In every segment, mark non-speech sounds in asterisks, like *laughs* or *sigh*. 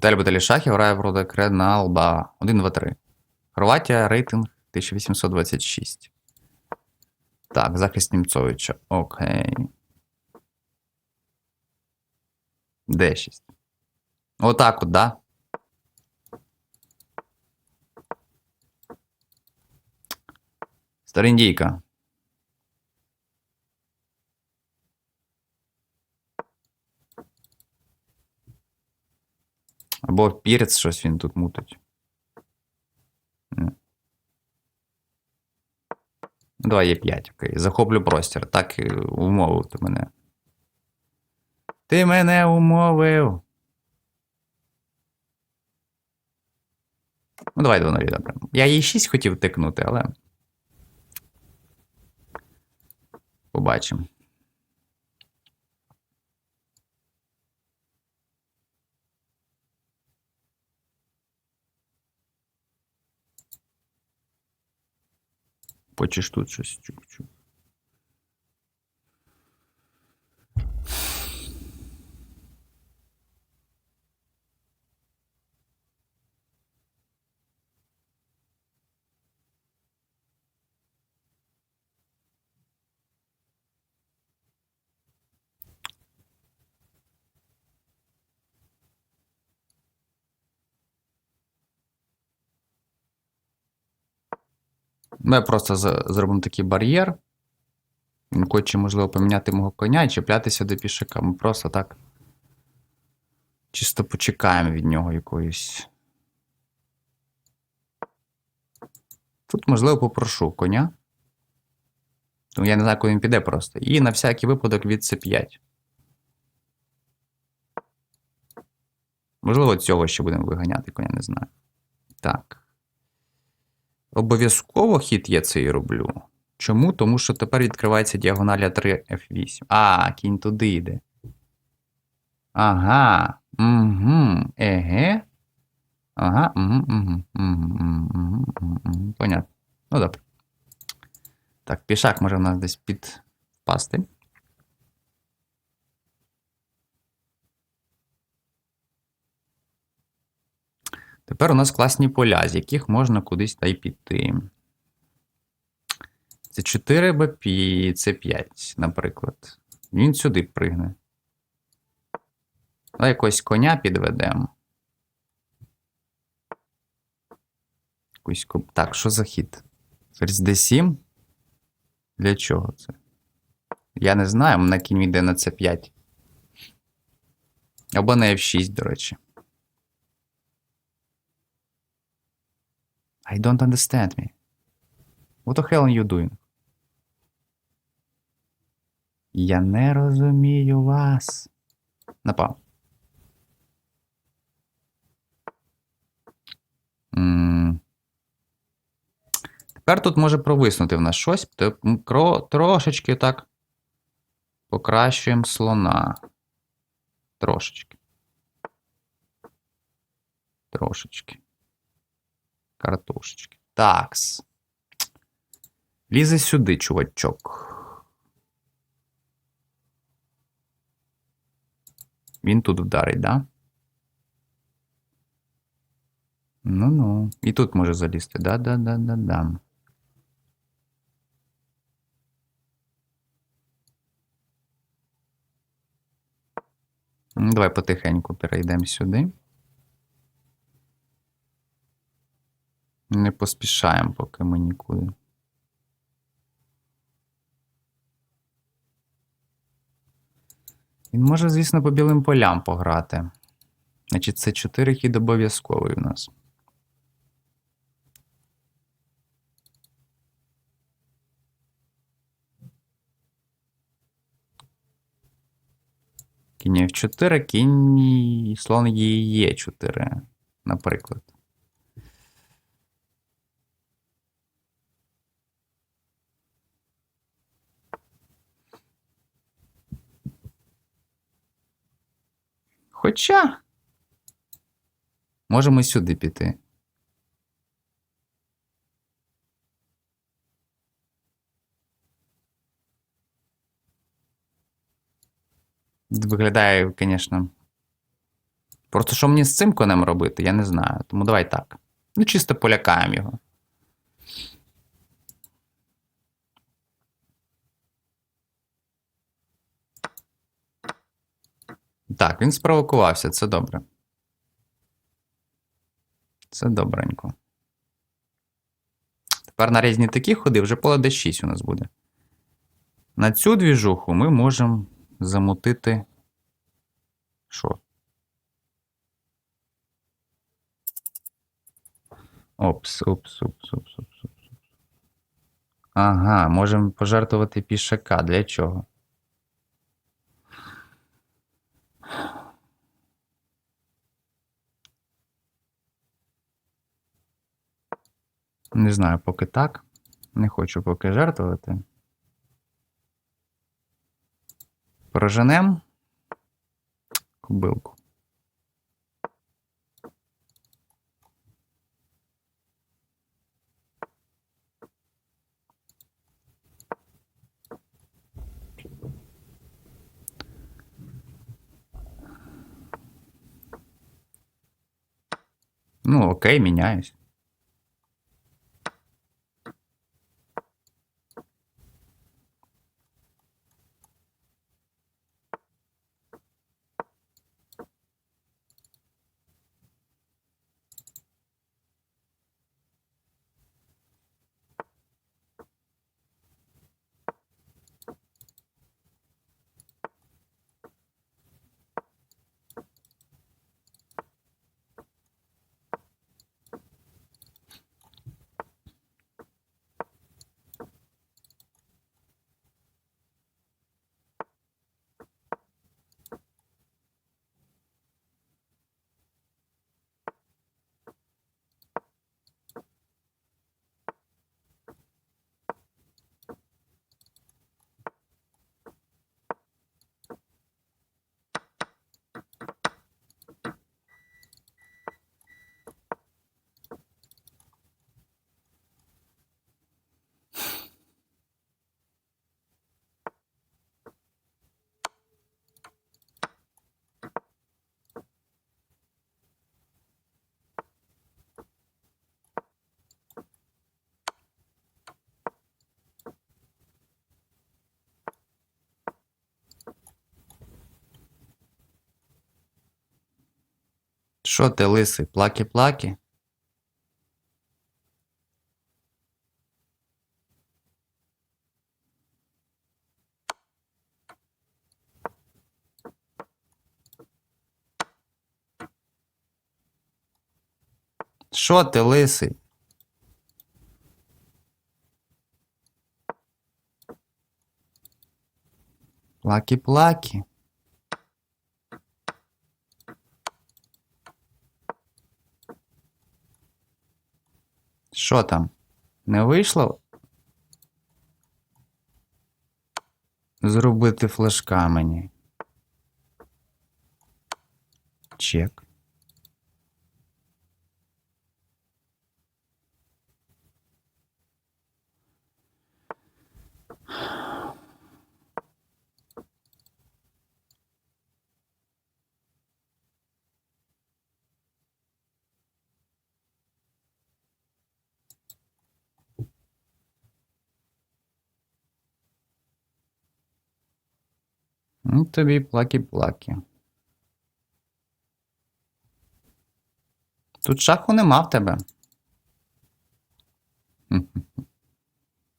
Віталій Баталішахів грає проти Креналба. 1, 2, 3. Хорватія, рейтинг 1826. Так, захист Німцовича. Окей. Д6. Отак от, да? Старіндійка. Або пірець щось він тут мутить. Ну, Давай є 5, окей. Захоплю простір. Так умовив ти мене. Ти мене умовив. Ну, давай 2 добре. Я їй 6 хотів тикнути, але. Побачимо. Хочеш тут щось чук-чук. Ми просто зробимо такий бар'єр. Хоче, можливо, поміняти мого коня і чіплятися до пішака. Ми просто так. Чисто почекаємо від нього якоїсь. Тут, можливо, попрошу коня. Тому я не знаю, куди він піде просто. І на всякий випадок від С5. Можливо, цього ще будемо виганяти, коня не знаю. Так. Обов'язково хід я цей роблю. Чому? Тому що тепер відкривається діагоналя 3 F8. А, кінь туди йде. Ага. Угу. Еге. Ага. Понятно. Ну добре. Так, пішак може в нас десь підпасти. Тепер у нас класні поля, з яких можна кудись та й піти. Це 4 БП, це 5, наприклад. Він сюди пригне. Давай якогось коня підведемо. Якусь коп- Так, що за хід? Ферзь D7? Для чого це? Я не знаю, на кінь йде на C5. Або на F6, до речі. I don't understand me. What the hell are you doing? Я не розумію вас. Напав. М. Тепер тут може провиснути в нас щось. То Трошечки так покращуємо слона. Трошечки. Трошечки. Картошечки. Такс. Лізе сюди, чувачок. Він тут вдарить, да? Ну-ну. І тут може залізти. Да-да-да-да-да. Давай потихеньку перейдемо сюди. Не поспішаємо, поки ми нікуди. Він може, звісно, по білим полям пограти. Значить, це 4 хід обов'язковий у нас. Кінь F4, кінь слон є 4 наприклад. Хоча. Можемо сюди піти. Виглядає, звісно, Просто що мені з цим конем робити, я не знаю. Тому давай так. Ну, чисто полякаємо його. Так, він спровокувався, це добре. Це добренько. Тепер на різні такі ходи вже поле D6 у нас буде. На цю двіжуху ми можемо замутити. Що? Опс, опс, опс, опс, опс, опс. Ага, можемо пожертвувати пішака. Для чого? Не знаю, поки так. Не хочу поки жертвувати. Проженем кубилку. Ну, окей, міняюсь. Що ти, лисий, плаки-плаки? Що ти, лисий? Плаки-плаки. Що там? Не вийшло? Зробити флешка мені. Чек. Ну, тобі плакі-плакі. Тут шаху нема в тебе. *laughs*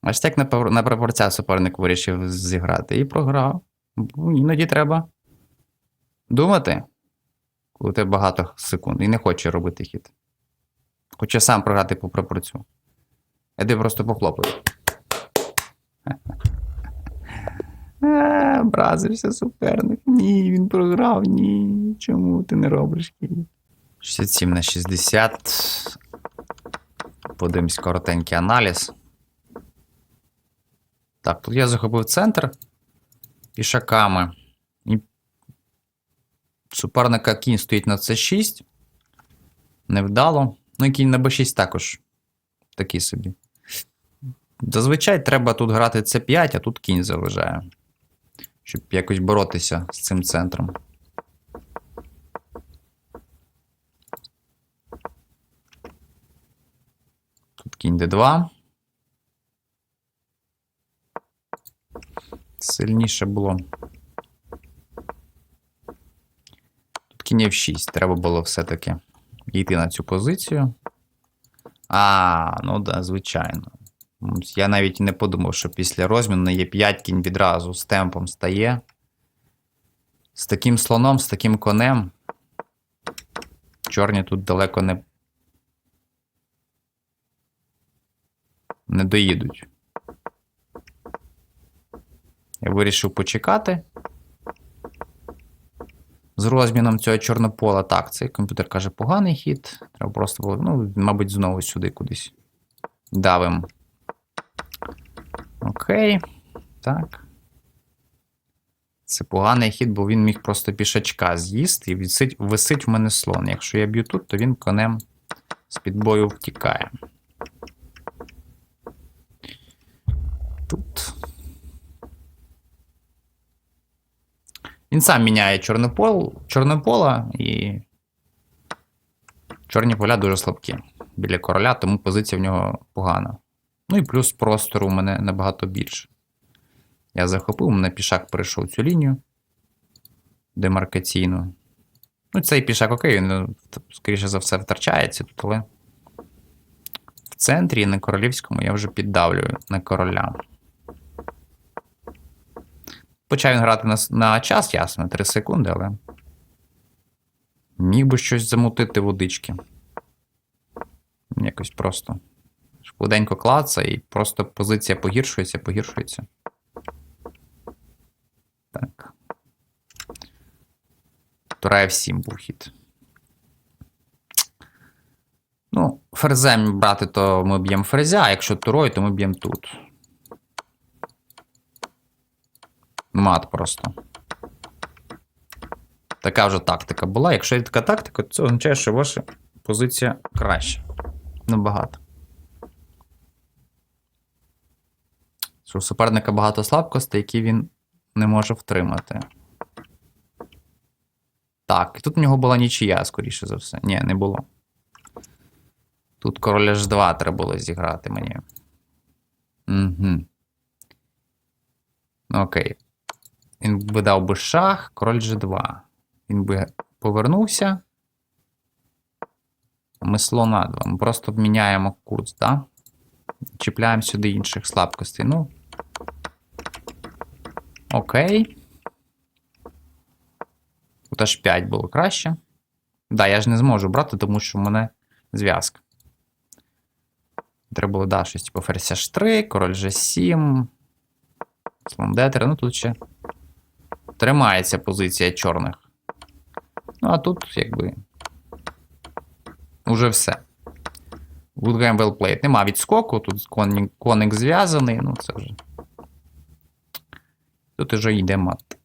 Аж так на, пор- на пропорцях суперник вирішив зіграти і програв. Бо Іноді треба думати, коли тебе багато секунд, і не хоче робити хід. Хоче сам програти по пропорцю. Я тебе просто похлопаю. А, Образився суперник. Ні, він програв. Ні. Чому ти не робиш хід? 67 на 60. Подивимось коротенький аналіз. Так, тут я захопив центр пішаками. І суперника кінь стоїть на c6. Невдало. Ну і кінь на b6 також такий собі. Зазвичай треба тут грати c5, а тут кінь заважає щоб якось боротися з цим центром. Тут кінь d2. Сильніше було. Тут кінь f6. Треба було все-таки йти на цю позицію. А, ну да, звичайно. Я навіть не подумав, що після розміну на Е5 кінь відразу з темпом стає. З таким слоном, з таким конем. Чорні тут далеко не. Не доїдуть. Я вирішив почекати. З розміном цього чорнопола. Так, цей комп'ютер каже, поганий хід. Треба просто було, ну, мабуть, знову сюди кудись давим. Окей. Так. Це поганий хід, бо він міг просто пішачка з'їсти і висить, висить в мене слон. Якщо я б'ю тут, то він конем з-під бою втікає. Тут. Він сам міняє чорнопол, чорнопола і. Чорні поля дуже слабкі біля короля, тому позиція в нього погана. Ну і плюс простору у мене набагато більше. Я захопив, у мене пішак перейшов цю лінію демаркаційну. Ну, цей пішак окей, він, ну, скоріше за все, втрачається тут, але в центрі на королівському я вже піддавлюю на короля. Почав він грати на, на час, ясно, 3 секунди, але. Міг би щось замутити водички. Якось просто. Швиденько клаца, і просто позиція погіршується, погіршується. Так. Тура F7 був хід. Ну, ферзем брати, то ми б'ємо ферзя, а якщо турою, то ми б'ємо тут. Мат просто. Така вже тактика була. Якщо є така тактика, то це означає, що ваша позиція краща. Набагато. Що у суперника багато слабкостей, які він не може втримати. Так, і тут в нього була нічия, скоріше за все. Ні, не було. Тут король H2 треба було зіграти мені. Угу. Окей. Він би дав би шах, король G2. Він би повернувся. Ми слона 2. Ми просто міняємо курс, так? Да? Чіпляємо сюди інших слабкостей. Ну. Окей. Тут аж 5 було краще. Да, я ж не зможу брати, тому що в мене зв'язка. Треба було, да, щось типу ферзь H3, король G7. Слон D3. Ну тут ще тримається позиція чорних. Ну, а тут, якби. Уже все. Good game well played. Нема відскоку, тут коник зв'язаний, ну це вже. Тут уже йде мат.